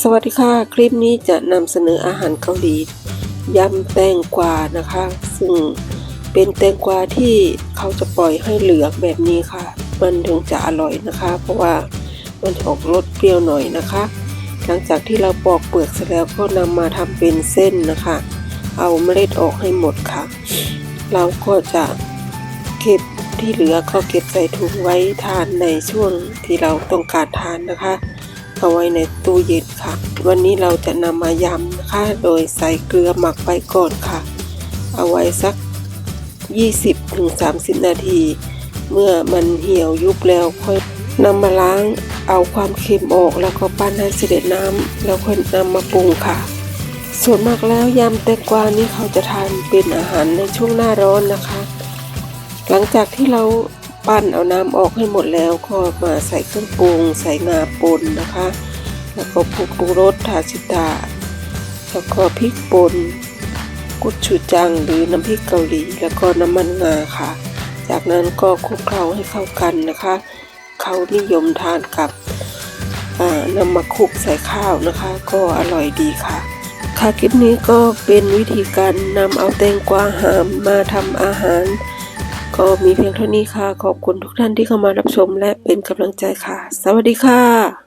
สวัสดีค่ะ คลิปนี้จะนำเสนออาหารเกาหลียำแตงกวานะคะ ซึ่งเป็นแตงกวาที่เขาจะปล่อยให้เหลืองแบบนี้ค่ะ มันถึงจะอร่อยนะคะ เพราะว่ามันออกรสเปรี้ยวหน่อยนะคะ หลังจากที่เราปอกเปลือกเสร็จแล้วก็นำมาทำเป็นเส้นนะคะ เอาเมล็ดออกให้หมดค่ะ เราก็จะเก็บที่เหลือก็เก็บใส่ถุงไว้ทานในช่วงที่เราต้องการทานนะคะ เอาไว้ในตู้เย็นค่ะ วันนี้เราจะนำมายำนะคะ โดยใส่เกลือหมักไปก่อนค่ะ เอาไว้สัก 20-30 นาที เมื่อมันเหี่ยวยุบแล้วค่อยนำมาล้างเอาความเค็มออกแล้วก็ปั้นให้เสด็จน้ำแล้วค่อยนำมาปรุงค่ะ ส่วนมากแล้วยำแตงกวานี่เขาจะทานเป็นอาหารในช่วงหน้าร้อนนะคะ หลังจากที่เรา ปั้นเอาน้ำออกให้หมดแล้วก็มาใส่เครื่องปรุงใส่งาป่นนะคะ แล้วก็ผงปรุงรสทาชิตาแล้วก็พริกป่นกุดชูจังหรือน้ำพริกเกาหลี แล้วก็น้ำมันงาค่ะ จากนั้นก็คลุกเคล้าให้เข้ากันนะคะ เขานิยมทานกับนำมาคลุกใส่ข้าวนะคะ ก็อร่อยดีค่ะ ค่ะคลิปนี้ก็เป็นวิธีการนำเอาแตงกวาหามมาทำอาหาร ก็มีเพียงเท่านี้ค่ะ ขอบคุณทุกท่านที่เข้ามารับชมและเป็นกำลังใจค่ะ สวัสดีค่ะ